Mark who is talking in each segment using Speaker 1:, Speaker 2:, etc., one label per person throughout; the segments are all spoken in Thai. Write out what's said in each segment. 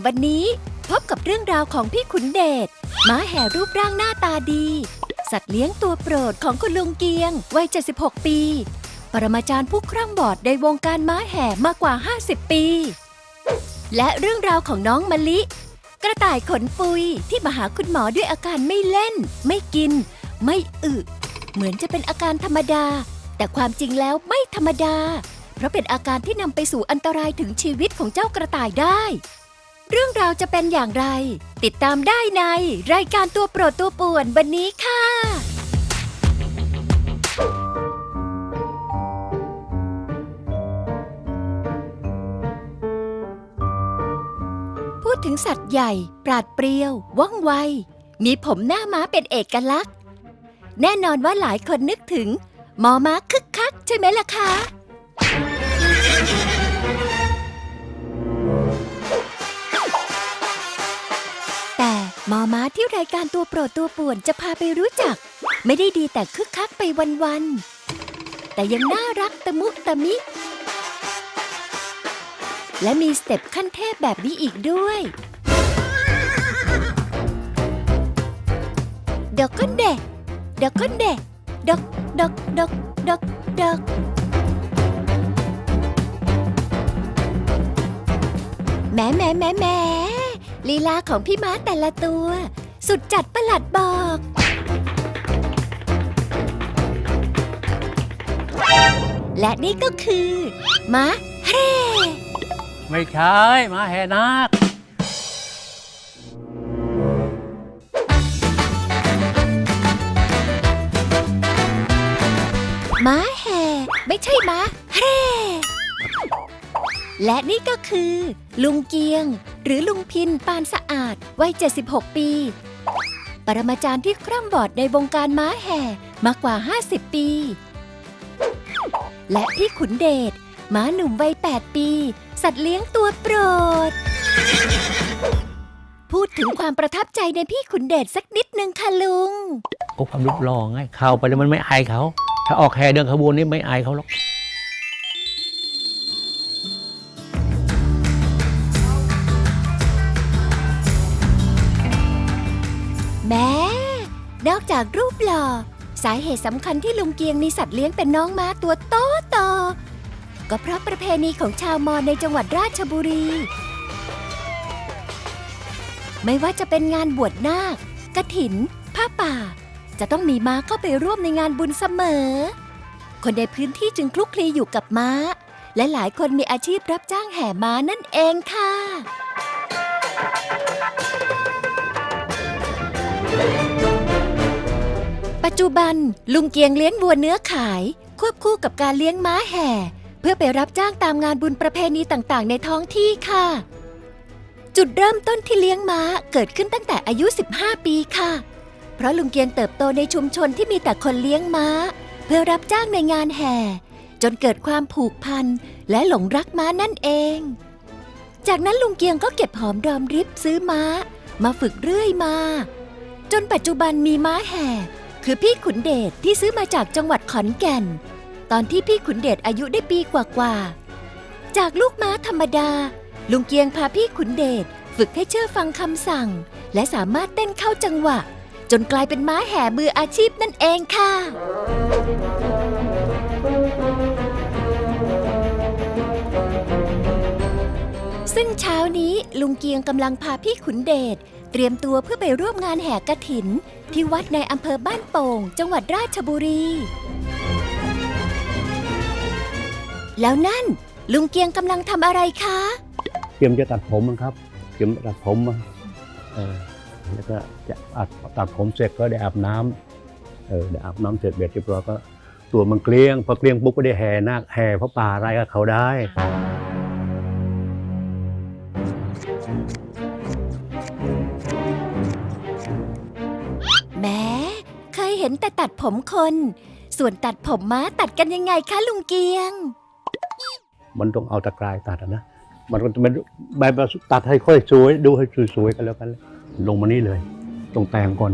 Speaker 1: วนวันนี้ พบกับเรื่องราวของพี่ขุนเดชม้าแห่รูปร่างหน้าตาดี สัตว์เลี้ยงตัวโปรดของคุณลุงเกียง วัย 76 ปี ปรมาจารย์ผู้คร่ำบอดในวงการม้าแห่มากกว่า 50 ปี และเรื่องราวของน้องมะลิ กระต่ายขนปุยที่มาหาคุณหมอด้วยอาการไม่เล่น ไม่กิน ไม่อึเหมือนจะเป็นอาการธรรมดา แต่ความจริงแล้วไม่ธรรมดา เพราะเป็นอาการที่นำไปสู่อันตรายถึงชีวิตของเจ้ากระต่ายได้ เรื่องราวจะเป็นอย่างไร ติดตามได้ในรายการตัวโปรดตัวป่วนวันนี้ค่ะ พูดถึงสัตว์ใหญ่ ปราดเปรียว ว่องไว มีผมหน้าม้าเป็นเอกลักษณ์ แน่นอนว่าหลายคนนึกถึงหมอม้าคึกคักใช่ไหมล่ะคะ มอม้าที่รายการตัวโปรดตัวป่วนจะพาไปรู้จัก ไม่ได้ดีแต่คึกคักไปวันๆ แต่ยังน่ารักตะมุตะมิ และมีสเต็ปขั้นเทพแบบนี้อีกด้วย ดอกก้นเดะดอกก้นเดะดอกดอกดอกดอกดอกแหม่แหม่แหม่แหม่ ลีลาของพี่ม้าแต่ละตัว สุดจัดประหลัดบอก และนี่ก็คือม้าเฮ
Speaker 2: ไม่ใช่มาแห่นาค
Speaker 1: ม้าแห่ไม่ใช่ม้าแห่และนี่ก็คือ ลุงเกียง หรือลุงพินปานสะอาดวัย 76 ปี ปรมาจารย์ที่คร่ำบอดในวงการม้าแห่มากกว่า 50 ปี และพี่ขุนเดชม้าหนุ่มวัย 8 ปี สัตว์เลี้ยงตัวโปรด พูดถึงความประทับใจในพี่ขุนเดชสักนิดนึงค่ะลุง
Speaker 2: ก็ความรูปหล่อไงเข้าไปแล้วมันไม่อายเขา ถ้าออกแห่เดินขบวนนี่ไม่อายเขาหรอก
Speaker 1: หล่อ สาเหตุสำคัญที่ลุงเกียงมีสัตว์เลี้ยงเป็นน้องม้าตัวโตโตก็เพราะประเพณีของชาวมอญในจังหวัดราชบุรี ไม่ว่าจะเป็นงานบวชนาคกระถิน ผ้าป่า จะต้องมีม้าเข้าไปร่วมในงานบุญเสมอ คนในพื้นที่จึงคลุกคลีอยู่กับม้า และหลายคนมีอาชีพรับจ้างแห่ม้านั่นเองค่ะ จจุบัน ลุงเกียงเลี้ยงวัวเนื้อขาย ควบคู่กับการเลี้ยงม้าแห่ เพื่อไปรับจ้างตามงานบุญประเพณีต่างๆ ในท้องที่ค่ะ จุดเริ่มต้นที่เลี้ยงม้าเกิดขึ้นตั้งแต่อายุ 15 ปีค่ะ เพราะลุงเกียงเติบโตในชุมชนที่มีแต่คนเลี้ยงม้า เพื่อรับจ้างในงานแห่ จนเกิดความผูกพันและหลงรักม้านั่นเอง จากนั้นลุงเกียงก็เก็บหอมรอมริบซื้อม้า มาฝึกเรื่อยมา จนปัจจุบันมีม้าแห่ คือพี่ขุนเดชที่ซื้อมาจากจังหวัดขอนแก่น ตอนที่พี่ขุนเดชอายุได้ปีกว่าๆจากลูกม้าธรรมดา ลุงเกียงพาพี่ขุนเดชฝึกให้เชื่อฟังคำสั่ง และสามารถเต้นเข้าจังหวะ จนกลายเป็นม้าแห่มืออาชีพนั่นเองค่ะ ซึ่งเช้านี้ลุงเกียงกำลังพาพี่ขุนเดช เตรียมตัวเพื่อไปร่วมงานแห่กระถิน ที่วัดในอำเภอบ้านโป่ง จังหวัดราชบุรี แล้วนั่น ลุงเกียงกำลังทำอะไรคะ
Speaker 2: เตรียมจะตัดผมครับ เตรียมตัดผมมาเออแล้วก็จะอัดตัดผมเสร็จก็ได้อาบน้ำเออได้อาบน้ำเสร็จเบ็ดเรียบร้อยก็ตัวมันเกลี้ยงพอเกลี้ยงปุ๊บก็ได้แห่นาคแห่พระป่าอะไรกับเขาได้
Speaker 1: เห็นแต่ตัดผมคน ส่วนตัดผมม้าตัดกันยังไงคะลุงเกียง
Speaker 2: มันต้องเอาตะกรายตัดอะนะ มันก็จะเป็นแบบตัดให้ค่อยสวย ดูให้สวยๆกันแล้วกันลงมานี่เลย ตรงแตงก่อน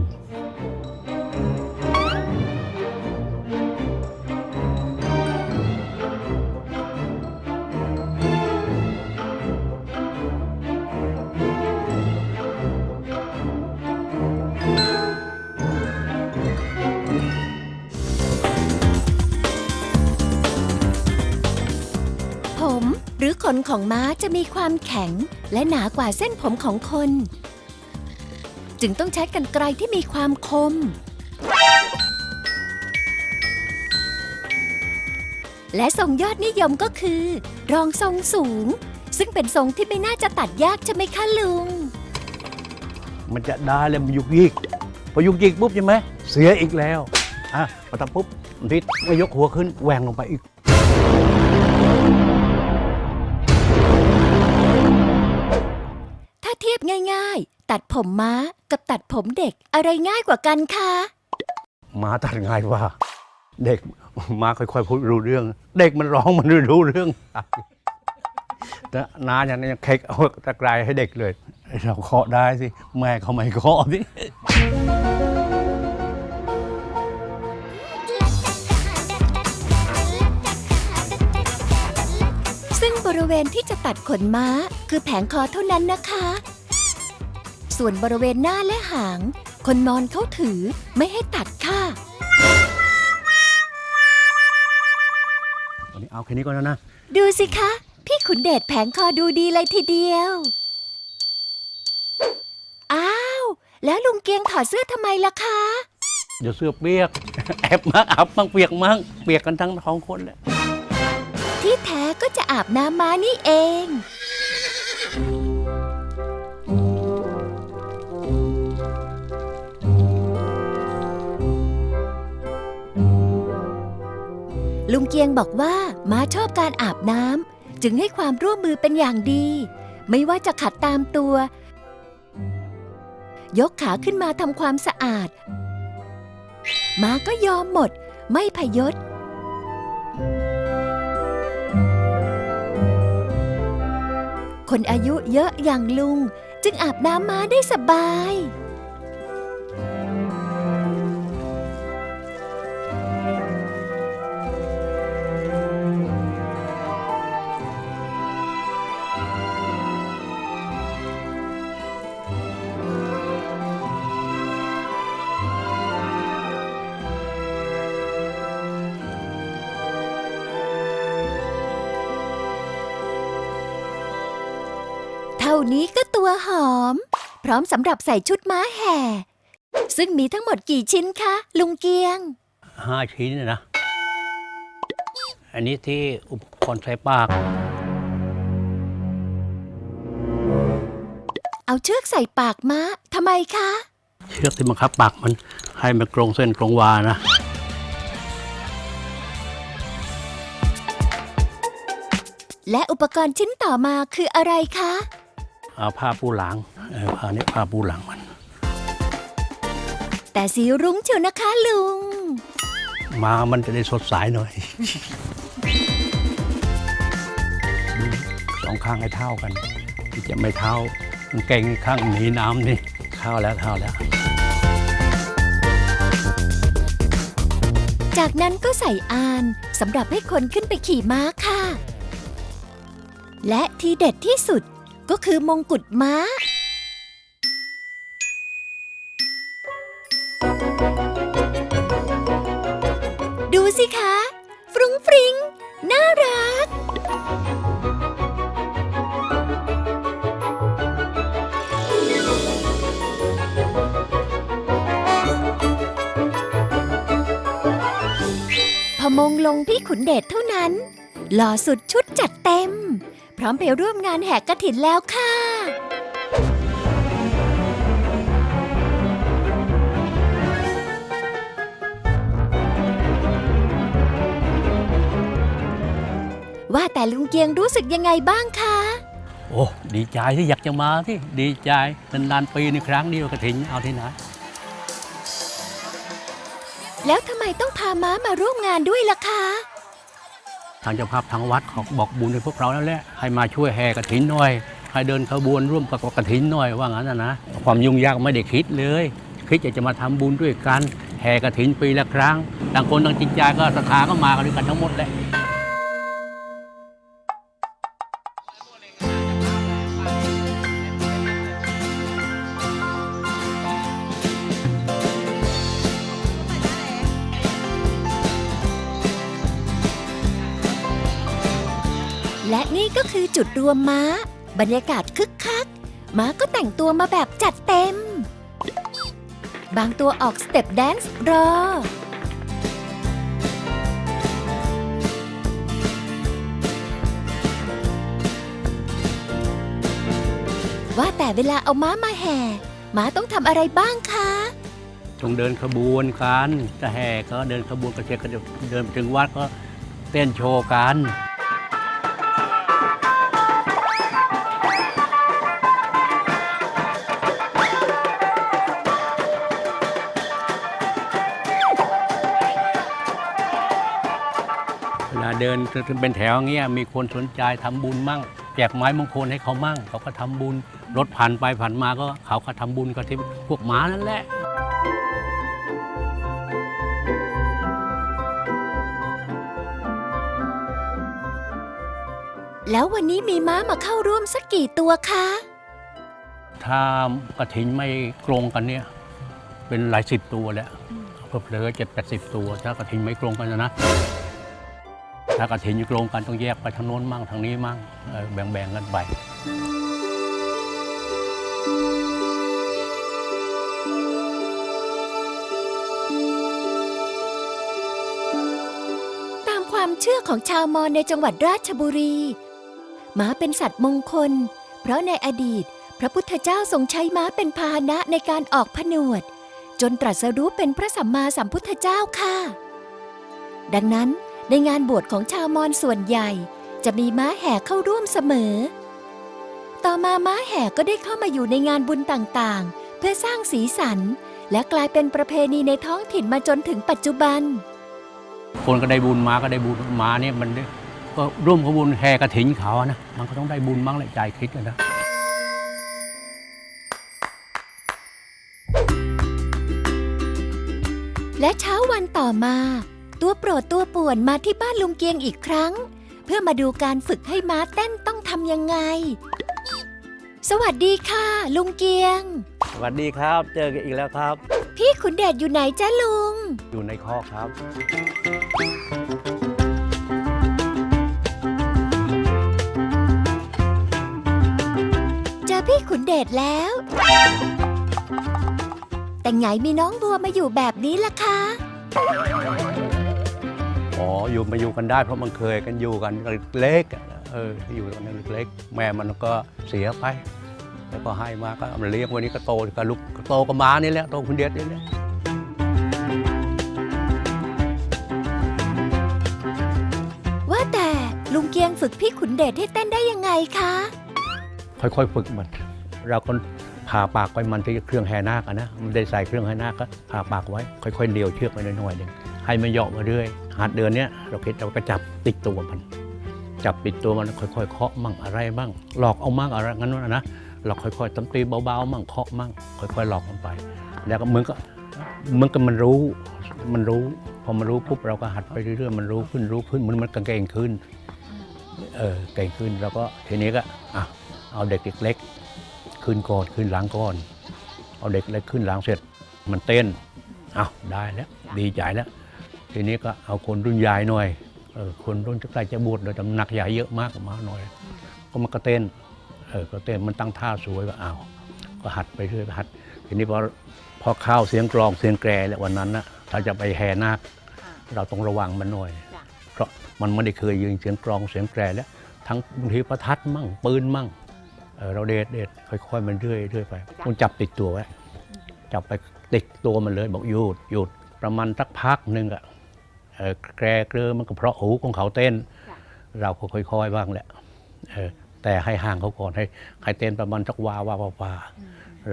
Speaker 1: ขนของม้าจะมีความแข็งและหนากว่าเส้นผมของคน จึงต้องใช้กรรไกรที่มีความคม และทรงยอดนิยมก็คือ รองทรงสูง ซึ่งเป็นทรงที่ไม่น่าจะตัดยากใช่ไหมคะลุง
Speaker 2: มันจะได้แล้วมันยุกยิกพอยุกยิกปุ๊บใช่ไหมเสียอีกแล้วอะพอทำปุ๊บบางทีก็ยกหัวขึ้นแหวงลงไปอีก
Speaker 1: ตัดผมม้ากับตัดผมเด็กอะไรง่ายกว่ากันคะ
Speaker 2: มาตัดง่ายกว่า เด็กมาค่อยๆพูดรู้เรื่อง เด็กมันร้องมันไม่รู้เรื่องแต่นาอย่างนี้ยังเค้กเอาตะไคร้ให้เด็กเลย เราเคาะได้สิ แม่เขาไม่เคาะสิ
Speaker 1: ซึ่งบริเวณที่จะตัดขนม้า คือแผงคอเท่านั้นนะคะ ส่วนบริเวณหน้าและหาง คนมอญเขาถือไม่ให้ตัดค่ะ
Speaker 2: วันนี้เอาแค่นี้ก่อนแล้วนะ
Speaker 1: ดูสิคะ พี่ขุนเดชแผงคอดูดีเลยทีเดียว อ้าว แล้วลุงเกียงถอดเสื้อทำไมล่ะคะ
Speaker 2: เดี๋ยวเสื้อเปียก แอบมาอับมั่งเปียกมั่งเปียกกันทั้งท้องคนแหละ
Speaker 1: ที่แท้ก็จะอาบน้ำม้านี่เอง ลุงเกียงบอกว่าม้าชอบการอาบน้ำจึงให้ความร่วมมือเป็นอย่างดี ไม่ว่าจะขัดตามตัว ยกขาขึ้นมาทำความสะอาด ม้าก็ยอมหมด ไม่พยศคนอายุเยอะอย่างลุง จึงอาบน้ำม้าได้สบาย ร้อมสำหรับใส่ชุดม้าแห่ ซึ่งมีทั้งหมดกี่ชิ้นคะ ลุงเกียง
Speaker 2: ห้าชิ้นเนี่ยนะ อันนี้ที่อุปกรณ์ใช้ปาก
Speaker 1: เอาเชือกใส่ปากม้าทำไมคะ
Speaker 2: เชือกที่บังคับปากมันให้มันตรงเส้นตรงวานะ
Speaker 1: และอุปกรณ์ชิ้นต่อมาคืออะไรคะ
Speaker 2: เอาผ้าปูหลังเออผ้านี้ผ้าปูหลังมัน
Speaker 1: แต่สีรุ้งเชียวนะคะลุง
Speaker 2: มามันจะได้สดใสหน่อยดูสองข้างให้เท่ากันที่จะไม่เท่ามันเก่งข้างหนีน้ำนี่เท่าแล้วเท่าแล้ว
Speaker 1: จากนั้นก็ใส่อานสำหรับให้คนขึ้นไปขี่ม้าค่ะ และที่เด็ดที่สุด ก็คือมงกุฎม้า ดูสิคะ ฟรุ้งฟริ้งน่ารัก พอมงลงพี่ขุนเดชเท่านั้น หล่อสุดชุดจัดเต็ม พร้อมไปร่วมงานแห่กระถินแล้วค่ะ ว่าแต่ลุงเกียงรู้สึกยังไงบ้างคะ
Speaker 2: โอ้ดีใจที่อยากจะมาที่ดีใจนานๆปีในครั้งนี้กระถินเอาที่ไหน
Speaker 1: แล้วทำไมต้องพาม้ามาร่วมงานด้วยล่ะคะ
Speaker 2: ทางเจ้าภาพทางวัดเขาบอกบุญให้พวกเราแล้วแหละให้มาช่วยแห่กระถินหน่อย ให้เดินขบวนร่วมกับกระถินหน่อยว่างั้นนะนะความยุ่งยากไม่ได้คิดเลย คิดอยากจะมาทำบุญด้วยกันแห่กระถินปีละครั้ง ต่างคนต่างจิตใจก็ศรัทธาก็มากันด้วยกันทั้งหมดแหละ
Speaker 1: วมม้า บรรยากาศคึกคัก ม้าก็แต่งตัวมาแบบจัดเต็ม บางตัวออกสเต็ปแดนซ์รอ ว่าแต่เวลาเอาม้ามาแห่ม้าต้องทำอะไรบ้างคะ
Speaker 2: ต้องเดินขบวนกันจะแห่ก็เดินขบวนกระเชกก็จะเดินไปถึงวัดก็เต้นโชว์กัน เวลาเดินเป็นแถวเงี้ยมีคนสนใจทำบุญมั่ง แจกไม้มงคลให้เขามั่ง เขาก็ทำบุญรถผ่านไปผ่านมาก็เขาก็ทำบุญกับที่พวกหมานั่นแหละ
Speaker 1: แล้ววันนี้มีม้ามาเข้าร่วมสักกี่ตัวคะ
Speaker 2: ถ้ากระถินไม่กรงกันเนี่ย เป็นหลายสิบตัวแล้วเพิ่มเลยเจ็ดแปดสิบตัว ถ้ากระถินไม่กรงกันนะ ถ้ากระถินอยู่กรงกันต้องแยกไปทางโน้นมั่งทางนี้มั่งแบ่งๆกันไป
Speaker 1: ตามความเชื่อของชาวมอญในจังหวัดราชบุรีม้าเป็นสัตว์มงคล เพราะในอดีต พระพุทธเจ้าทรงใช้ม้าเป็นพาหนะในการออกผนวด จนตรัสรู้เป็นพระสัมมาสัมพุทธเจ้าค่ะ ดังนั้น ในงานบวชของชาวมอญส่วนใหญ่ จะมีม้าแห่เข้าร่วมเสมอ ต่อมาม้าแห่ก็ได้เข้ามาอยู่ในงานบุญต่างๆ เพื่อสร้างสีสัน และกลายเป็นประเพณีในท้องถิ่นมาจนถึงปัจจุบัน
Speaker 2: คนก็ได้บุญมาก็ได้บุญมาเนี่ยมันได้ก็ร่วมขบวนแห่กระถินเขาอะนะมันก็ต้องได้บุญบ้างแหละใจคิดอะนะ
Speaker 1: และเช้าวันต่อมา ตัวโปรดตัวป่วนมาที่บ้านลุงเกียงอีกครั้ง เพื่อมาดูการฝึกให้ม้าเต้นต้องทำยังไง สวัสดีค่ะ ลุงเกียง
Speaker 2: สวัสดีครับ เจอกันอีกแล้วครับ
Speaker 1: พี่ขุนเดชอยู่ไหนจ้าลุง
Speaker 2: อยู่ในข้อกครับ
Speaker 1: เจอพี่ขุนเดชแล้ว แต่ไงมีน้องบัวมาอยู่แบบนี้ล่ะคะ
Speaker 2: อ๋ออยู่มาอยู่กันได้เพราะมันเคยกันอยู่กันเล็กๆอะเอออยู่กันเล็กๆแม่มันก็เสียไป แล้วก็ให้มาก็เอามาเลี้ยงวันนี้ก็โตกับลูกโตกับม้านี่แหละโตคุณเดียดนี่แหละ
Speaker 1: ว่าแต่ลุงเกียงฝึกพี่ขุนเดชให้เต้นได้ยังไงคะ
Speaker 2: ค่อยๆฝึกมัน เราก็ผ่าปากไปมันที่เครื่องแห่นาคอะนะมันได้ใส่เครื่องแห่นาคก็ผ่าปากไว้ ค่อยๆเดียวเชือกไปหน่อยๆหนึ่งให้มันเหยาะมาเรื่อย หัดเดือนนี้เราคิดเราก็จับติดตัวมัน จับติดตัวมันค่อยๆเคาะมั่งอะไรมั่งหลอกเอามั่งอะไรงั้นนะนะเราค่อยๆตำตีเบาๆมั่งเคาะมั่งค่อย ๆ หลอกมันไป แล้วก็เหมือนก็เหมือนกับมันรู้มันรู้พอมันรู้ปุ๊บเราก็หัดไปเรื่อยๆมันรู้ขึ้นรู้ขึ้นมันมันกเก่งขึ้นเออเก่งขึ้นแล้วก็ทีนี้ก็อะเอาเด็กเล็กๆขึ้นก่อนขึ้นหลังก่อน เอาเด็กเล็กขึ้นหลังเสร็จ มันเต้นอ้าวได้แล้ว ดีใจแล้ว ทีนี้ก็เอาคนรุ่นใหญ่หน่อยเออคนรุ่นใกล้จะบวชเลยแต่น้ำหนักใหญ่เยอะมากกว่ามาหน่อย ก็มันก็เต้นเออก็เต้นมันตั้งท่าสวยก็เอาก็หัดไปเรื่อยหัด ทีนี้พอพอเข้าเสียงกลองเสียงแกรแล้ววันนั้นนะถ้าจะไปแห่นาคเราต้องระวังมันหน่อย เพราะมันไม่ได้เคยยิงเสียงกลองเสียงแกรแล้ว ทั้งบางทีประทัดมั่งปืนมั่งเออเราเด็ดเด็ดค่อยๆ มันเรื่อยเรื่อยไปมันจับติดตัวไว้จับไปติดตัวมันเลยบอกหยุดหยุดประมาณสักพักหนึ่งอะเออ แกรเกลือมันก็เพราะหูของเขาเต้น เราก็ค่อยๆบ้างแหละเออแต่ให้ห่างเขาก่อนให้ให้เต้นประมาณสักวาวาวาวา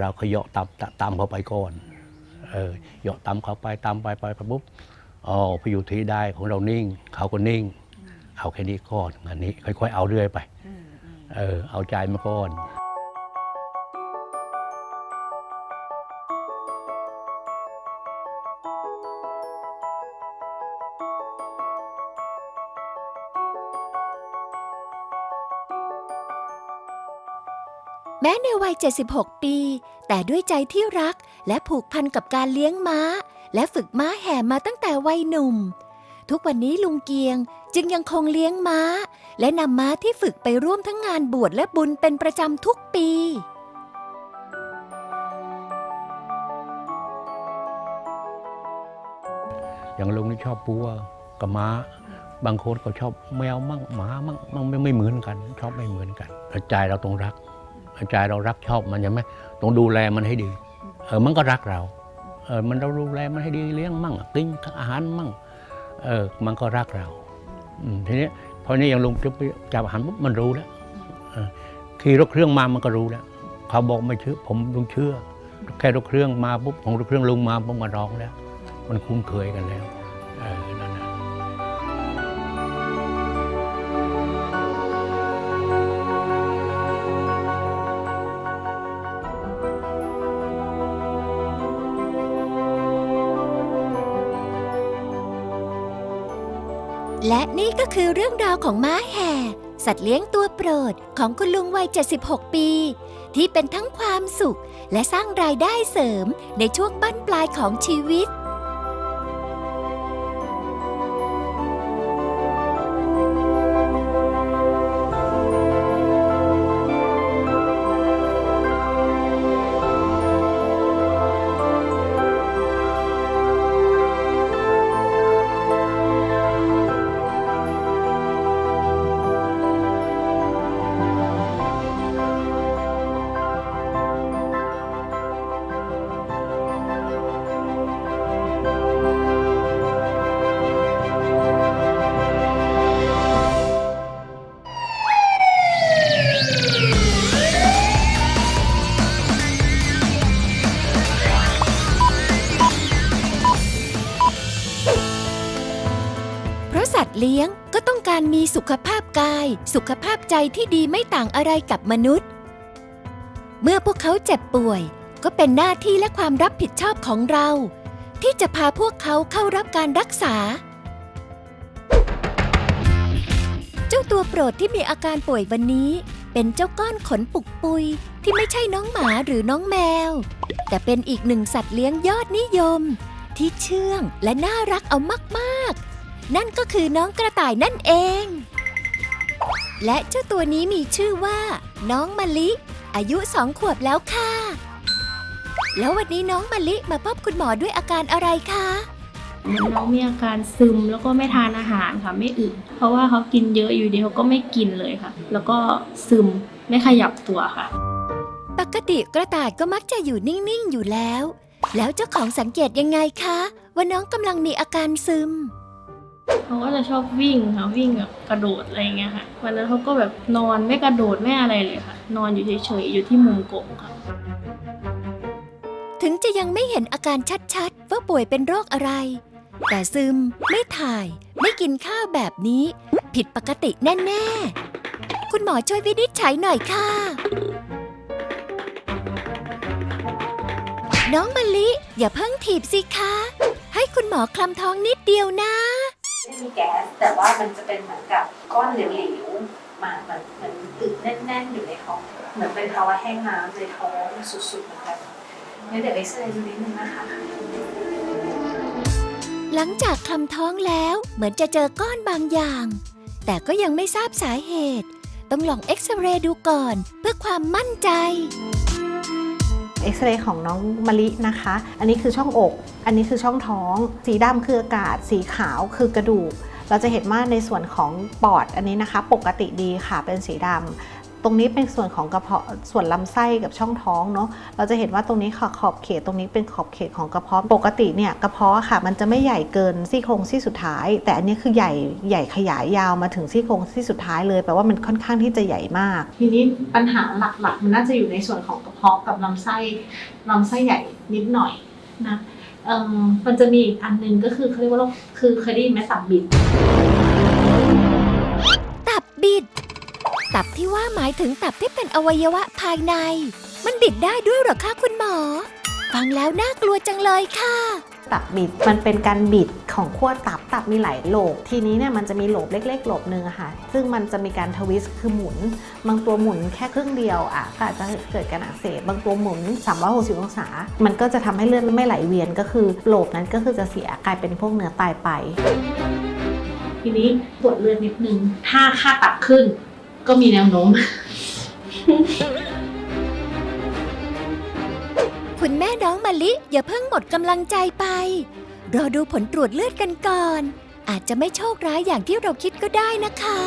Speaker 2: เราขยาะตามตามเขาไปก่อนเออเหยาะตามเขาไปตามไปไปไปปุ๊บอ๋อพออยู่ที่ได้ของเรานิ่ง เขาก็นิ่ง เอาแค่นี้ก่อนอันนี้ ค่อย ๆ เอาเรื่อยไป เออเอาใจมาก่อน
Speaker 1: แม้ในวัย 76 ปี แต่ด้วยใจที่รักและผูกพันกับการเลี้ยงม้า และฝึกม้าแห่มาตั้งแต่วัยหนุ่ม ทุกวันนี้ลุงเกียงจึงยังคงเลี้ยงม้า และนำม้าที่ฝึกไปร่วมทั้งงานบวชและบุญเป็นประจำทุกปี
Speaker 2: อย่างลุงนี่ชอบปัวกับม้า บางคนก็ชอบแมวมั่งหมามั่งมันไม่ไม่เหมือนกัน ชอบไม่เหมือนกันใจเราต้องรัก ใจเรารักชอบมันใช่ไหมต้องดูแลมันให้ดี เออมันก็รักเรา เออมันเราดูแลมันให้ดีเลี้ยงมั่งกินอาหารมั่ง เออมันก็รักเราอืมทีนี้พอนี้อย่างลุงจะไปจับอาหารปุ๊บมันรู้แล้วเออขี่รถเครื่องมามันก็รู้แล้วเขาบอกไม่เชื่อผมลุงเชื่อ แค่รถเครื่องมาปุ๊บของรถเครื่องลุงมาปุ๊บมาร้องแล้ว มันคุ้นเคยกันแล้วา
Speaker 1: วของม้าแห่ สัตว์เลี้ยงตัวโปรดของคุณลุงวัย 76 ปี ที่เป็นทั้งความสุขและสร้างรายได้เสริมในช่วงบั้นปลายของชีวิต สุขภาพใจที่ดีไม่ต่างอะไรกับมนุษย์ เมื่อพวกเขาเจ็บป่วย ก็เป็นหน้าที่และความรับผิดชอบของเรา ที่จะพาพวกเขาเข้ารับการรักษา เจ้าตัวโปรดที่มีอาการป่วยวันนี้ เป็นเจ้าก้อนขนปุกปุยที่ไม่ใช่น้องหมาหรือน้องแมว แต่เป็นอีกหนึ่งสัตว์เลี้ยงยอดนิยม ที่เชื่องและน่ารักเอามากๆ นั่นก็คือน้องกระต่ายนั่นเอง และเจ้าตัวนี้มีชื่อว่า น้องมะลิ อายุสองขวบแล้วค่ะ แล้ววันนี้น้องมะลิมาพบคุณหมอด้วยอาการอะไรคะ
Speaker 3: เหมือนน้องมีอาการซึมแล้วก็ไม่ทานอาหารค่ะไม่อึเพราะว่าเขากินเยอะอยู่ดีเขาก็ไม่กินเลยค่ะ แล้วก็ซึมไม่ขยับตัวค่ะ
Speaker 1: ปกติกระต่ายก็มักจะอยู่นิ่ง ๆ อยู่แล้ว แล้วเจ้าของสังเกตยังไงคะ ว่าน้องกำลังมีอาการซึม
Speaker 3: เขาก็จะชอบวิ่งค่ะวิ่งแบบกระโดดอะไรเงี้ยค่ะ วันนั้นเขาก็แบบนอนไม่กระโดดไม่อะไรเลยค่ะ นอนอยู่เฉยๆอยู่ที่มุมกงค่ะ
Speaker 1: ถึงจะยังไม่เห็นอาการชัดๆ ว่าป่วยเป็นโรคอะไร แต่ซึมไม่ถ่าย ไม่กินข้าวแบบนี้ ผิดปกติแน่ๆ คุณหมอช่วยวินิจฉัยหน่อยค่ะ น้องมะลิอย่าเพิ่งถีบสิคะ ให้คุณหมอคลำท้องนิดเดียวนะ
Speaker 4: ไม่มีแก๊ส แต่ว่ามันจะเป็นเหมือนกับก้อนเหลวๆมาเหมือนเหมือนตึกแน่น ๆ อยู่ในท้องเหมือนเป็นภาวะแห้งน้ำในท้องสุดๆเหมือนกันงั้นเดี๋ยวเอ็กซเรย์ดูนิดนึงนะคะ
Speaker 1: หลังจากคลำท้องแล้วเหมือนจะเจอก้อนบางอย่าง แต่ก็ยังไม่ทราบสาเหตุ ต้องลองเอ็กซเรย์ดูก่อนเพื่อความมั่นใจ
Speaker 5: เอ็กซเรย์ของน้องมะลินะคะ อันนี้คือช่องอก อันนี้คือช่องท้อง สีดำคืออากาศ สีขาวคือกระดูก เราจะเห็นว่าในส่วนของปอดอันนี้นะคะ ปกติดีค่ะเป็นสีดำ ตรงนี้เป็นส่วนของกระเพาะส่วนลำไส้กับช่องท้องเนาะเราจะเห็นว่าตรงนี้ค่ะขอบเขตตรงนี้เป็นขอบเขตของกระเพาะปกติเนี่ยกระเพาะค่ะ มันจะไม่ใหญ่เกินซี่โครงซี่สุดท้าย แต่อันนี้คือใหญ่ใหญ่ขยายยาวมาถึงซี่โครงซี่สุดท้ายเลยแปลว่ามันค่อนข้างที่จะใหญ่มาก ทีนี้ปัญหาหลักๆ มันน่าจะอยู่ในส่วนของกระเพาะกับลำไส้ลำไส้ใหญ่นิดหน่อยนะเอ่อมันจะมีอีกอันหนึงก็คือเขาเรียกว่าโรคคือเคยได้ยินไหมตับบิด
Speaker 1: ตับบิด ตับที่ว่าหมายถึงตับที่เป็นอวัยวะภายใน มันบิดได้ด้วยเหรอคะคุณหมอ ฟังแล้วน่ากลัวจังเลยค่ะ
Speaker 5: ตับบิดมันเป็นการบิดของขั้วตับตับมีหลายโหลบทีนี้เนี่ยมันจะมีโหลบเล็ก ๆ โหลบหนึ่งอะค่ะ ซึ่งมันจะมีการทวิสต์คือหมุน บางตัวหมุนแค่ครึ่งเดียวอะก็อาจจะเกิดการอักเสบบางตัวหมุน 360 องศา มันก็จะทำให้เลือดไม่ไหลเวียนก็คือโหลบนั้นก็คือจะเสียกลายเป็นพวกเนื้อตายไป
Speaker 3: ทีนี้ตรวจเลือดนิดนึง ถ้าค่าตับขึ้น ก็มีแนวโน้ม
Speaker 1: คุณแม่น้องมะลิอย่าเพิ่งหมดกำลังใจไป รอดูผลตรวจเลือดกันก่อน อาจจะไม่โชคร้ายอย่างที่เราคิดก็ได้นะคะ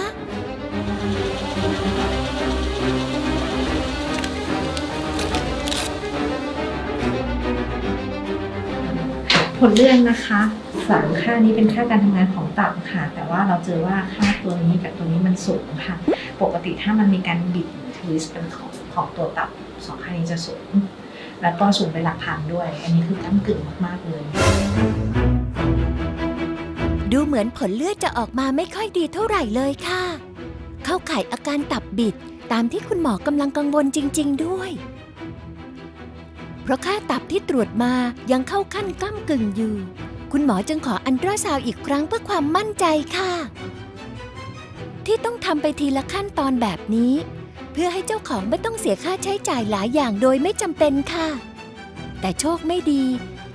Speaker 5: ผลเลือดนะคะสามค่านี้เป็นค่าการทำงานของตับค่ะ แต่ว่าเราเจอว่าค่าตัวนี้กับตัวนี้มันสูงค่ะ ปกติถ้ามันมีการบิดทวิสเป็นของของตัวตับสองค่านี้จะสูง แล้วก็สูงไปหลักพันด้วย อันนี้คือก้ากึ่งมากๆเลย
Speaker 1: ดูเหมือนผลเลือดจะออกมาไม่ค่อยดีเท่าไหร่เลยค่ะ เข้าข่ายอาการตับบิดตามที่คุณหมอกำลังกังวลจริง ๆ ด้วย เพราะค่าตับที่ตรวจมายังเข้าขั้นก้ากึ่งอยู่ คุณหมอจึงขออันตราซาวอีกครั้งเพื่อความมั่นใจค่ะ ที่ต้องทำไปทีละขั้นตอนแบบนี้ เพื่อให้เจ้าของไม่ต้องเสียค่าใช้จ่ายหลายอย่างโดยไม่จำเป็นค่ะ แต่โชคไม่ดี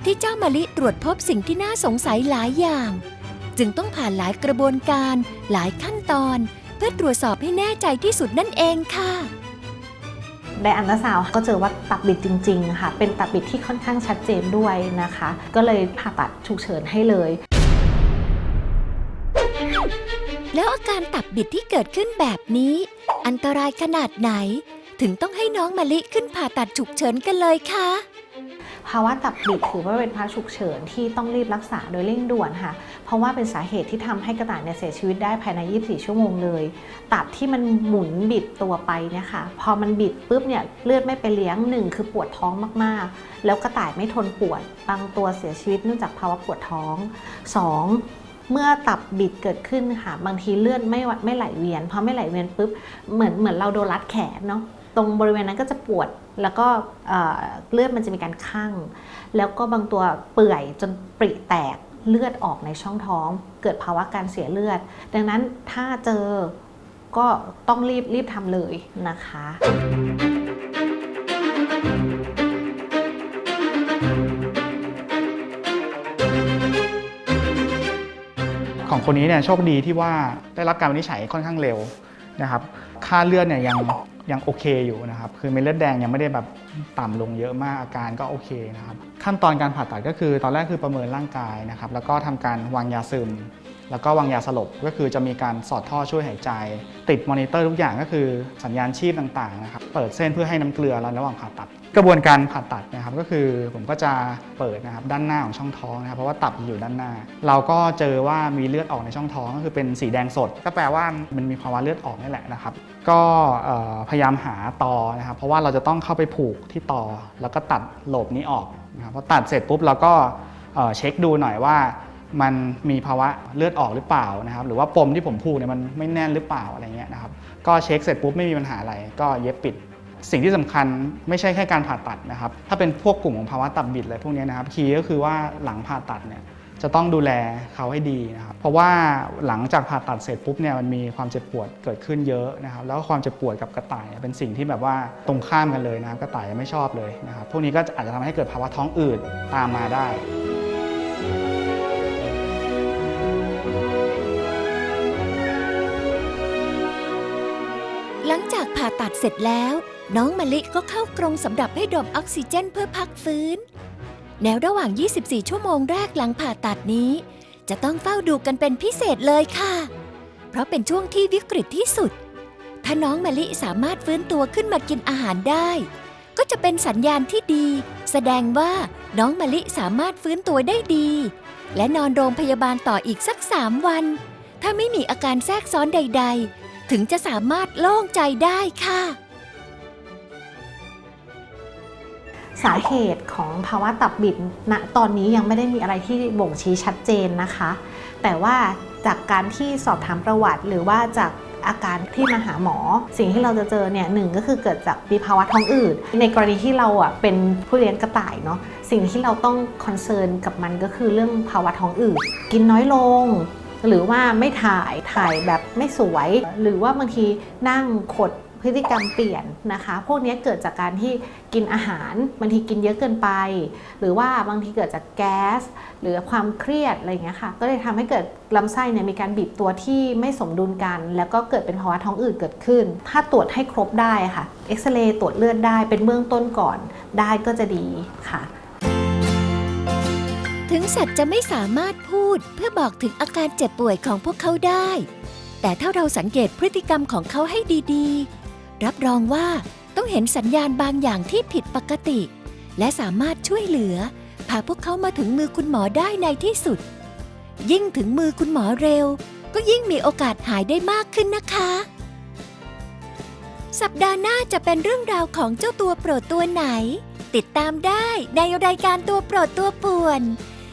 Speaker 1: ที่เจ้ามะลิตรวจพบสิ่งที่น่าสงสัยหลายอย่าง จึงต้องผ่านหลายกระบวนการ หลายขั้นตอน เพื่อตรวจสอบให้แน่ใจที่สุดนั่นเองค่ะ
Speaker 5: ในอันตราซาวก็เจอว่าตับบิดจริง ๆ ค่ะ เป็นตับบิดที่ค่อนข้างชัดเจนด้วยนะคะ ก็เลยผ่าตัดฉุกเฉินให้เลย
Speaker 1: แล้วอาการตับบิดที่เกิดขึ้นแบบนี้ อันตรายขนาดไหน ถึงต้องให้น้องมะลิขึ้นผ่าตัดฉุกเฉินกันเลยคะ
Speaker 5: ภาวะตับบิดถือว่าเป็นภาวะฉุกเฉินที่ต้องรีบรักษาโดยเร่งด่วนค่ะ เพราะว่าเป็นสาเหตุที่ทำให้กระต่ายเนี่ยเสียชีวิตได้ภายใน 24 ชั่วโมงเลย ตับที่มันหมุนบิดตัวไปเนี่ยค่ะ พอมันบิดปุ๊บเนี่ยเลือดไม่ไปเลี้ยงหนึ่งคือปวดท้องมากๆ แล้วกระต่ายไม่ทนปวด บางตัวเสียชีวิตเนื่องจากภาวะปวดท้องสอง เมื่อตับบิดเกิดขึ้นค่ะ บางทีเลือดไม่ไม่ไหลเวียนพอไม่ไหลเวียนปุ๊บเหมือนเหมือนเราโดนรัดแขนเนาะตรงบริเวณนั้นก็จะปวดแล้วก็เอ่อเลือดมันจะมีการคั่ง แล้วก็บางตัวเปื่อยจนปริแตกเลือดออกในช่องท้อง เกิดภาวะการเสียเลือด ดังนั้นถ้าเจอก็ต้องรีบรีบทำเลยนะคะ
Speaker 6: ของคนนี้เนี่ยโชคดีที่ว่าได้รับการวินิจฉัยค่อนข้างเร็วนะครับ ค่าเลือดเนี่ยยังยังโอเคอยู่นะครับ คือเม็ดเลือดแดงยังไม่ได้แบบต่ำลงเยอะมากอาการก็โอเคนะครับ ขั้นตอนการผ่าตัดก็คือตอนแรกคือประเมินร่างกายนะครับ แล้วก็ทำการวางยาซึม แล้วก็วางยาสลบก็คือจะมีการสอดท่อช่วยหายใจ ติดมอนิเตอร์ทุกอย่างก็คือสัญญาณชีพต่างๆนะครับ เปิดเส้นเพื่อให้น้ำเกลือระหว่างผ่าตัด กระบวนการผ่าตัดนะครับก็คือผมก็จะเปิดนะครับด้านหน้าของช่องท้องนะครับเพราะว่าตับอยู่ด้านหน้า เราก็เจอว่ามีเลือดออกในช่องท้องก็คือเป็นสีแดงสด ก็แปลว่ามันมีภาวะเลือดออกนี่แหละนะครับ ก็พยายามหาตอนะครับเพราะว่าเราจะต้องเข้าไปผูกที่ตอแล้วก็ตัดโหลบนี้ออกนะครับพอตัดเสร็จปุ๊บเราก็เช็คดูหน่อยว่ามันมีภาวะเลือดออกหรือเปล่านะครับหรือว่าปมที่ผมผูกเนี่ยมันไม่แน่นหรือเปล่าอะไรเงี้ยนะครับก็เช็คเสร็จปุ๊บไม่มีปัญหาอะไรก็เย็บปิด สิ่งที่สำคัญไม่ใช่แค่การผ่าตัดนะครับ ถ้าเป็นพวกกลุ่มของภาวะตับบิดอะไรพวกนี้นะครับ คีย์ก็คือว่าหลังผ่าตัดเนี่ยจะต้องดูแลเขาให้ดีนะครับ เพราะว่าหลังจากผ่าตัดเสร็จปุ๊บเนี่ยมันมีความเจ็บปวดเกิดขึ้นเยอะนะครับ แล้วความเจ็บปวดกับกระต่ายเป็นสิ่งที่แบบว่าตรงข้ามกันเลยนะครับ กระต่ายไม่ชอบเลยนะครับ พวกนี้ก็อาจจะทำให้เกิดภาวะท้องอืดตามมาได้
Speaker 1: ลังจากผ่าตัดเสร็จแล้ว น้องมะลิก็เข้ากรงสำหรับให้ดมออกซิเจนเพื่อพักฟื้น แนวระหว่าง 24 ชั่วโมงแรกหลังผ่าตัดนี้ จะต้องเฝ้าดูกันเป็นพิเศษเลยค่ะ เพราะเป็นช่วงที่วิกฤตที่สุด ถ้าน้องมะลิสามารถฟื้นตัวขึ้นมากินอาหารได้ ก็จะเป็นสัญญาณที่ดี แสดงว่าน้องมะลิสามารถฟื้นตัวได้ดี และนอนโรงพยาบาลต่ออีกสักสามวัน ถ้าไม่มีอาการแทรกซ้อนใด ๆ ถึงจะสามารถโล่งใจได้ค่ะ
Speaker 5: สาเหตุของภาวะตับบิดณตอนนี้ยังไม่ได้มีอะไรที่บ่งชี้ชัดเจนนะคะ แต่ว่าจากการที่สอบถามประวัติ หรือว่าจากอาการที่มาหาหมอ สิ่งที่เราจะเจอเนี่ยหนึ่งก็คือเกิดจากมีภาวะท้องอืดในกรณีที่เราอะเป็นผู้เลี้ยงกระต่ายเนาะสิ่งที่เราต้องคอนเซิร์นกับมันก็คือเรื่องภาวะท้องอืดกินน้อยลง หรือว่าไม่ถ่ายถ่ายแบบไม่สวย หรือว่าบางทีนั่งขดพฤติกรรมเปลี่ยนนะคะ พวกนี้เกิดจากการที่กินอาหารบางทีกินเยอะเกินไป หรือว่าบางทีเกิดจากแก๊ส หรือความเครียดอะไรเงี้ยค่ะ ก็เลยทำให้เกิดลำไส้เนี่ยมีการบีบตัวที่ไม่สมดุลกัน แล้วก็เกิดเป็นภาวะท้องอืดเกิดขึ้น ถ้าตรวจให้ครบได้ค่ะ เอ็กซเรย์ตรวจเลือดได้เป็นเบื้องต้นก่อนได้ก็จะดีค่ะ
Speaker 1: ถึงสัตว์จะไม่สามารถพูดเพื่อบอกถึงอาการเจ็บป่วยของพวกเขาได้ แต่ถ้าเราสังเกตพฤติกรรมของเขาให้ดีๆ รับรองว่าต้องเห็นสัญญาณบางอย่างที่ผิดปกติ และสามารถช่วยเหลือ พาพวกเขามาถึงมือคุณหมอได้ในที่สุด ยิ่งถึงมือคุณหมอเร็ว ก็ยิ่งมีโอกาสหายได้มากขึ้นนะคะ สัปดาห์หน้าจะเป็นเรื่องราวของเจ้าตัวโปรดตัวไหน ติดตามได้ในรายการตัวโปรดตัวป่วน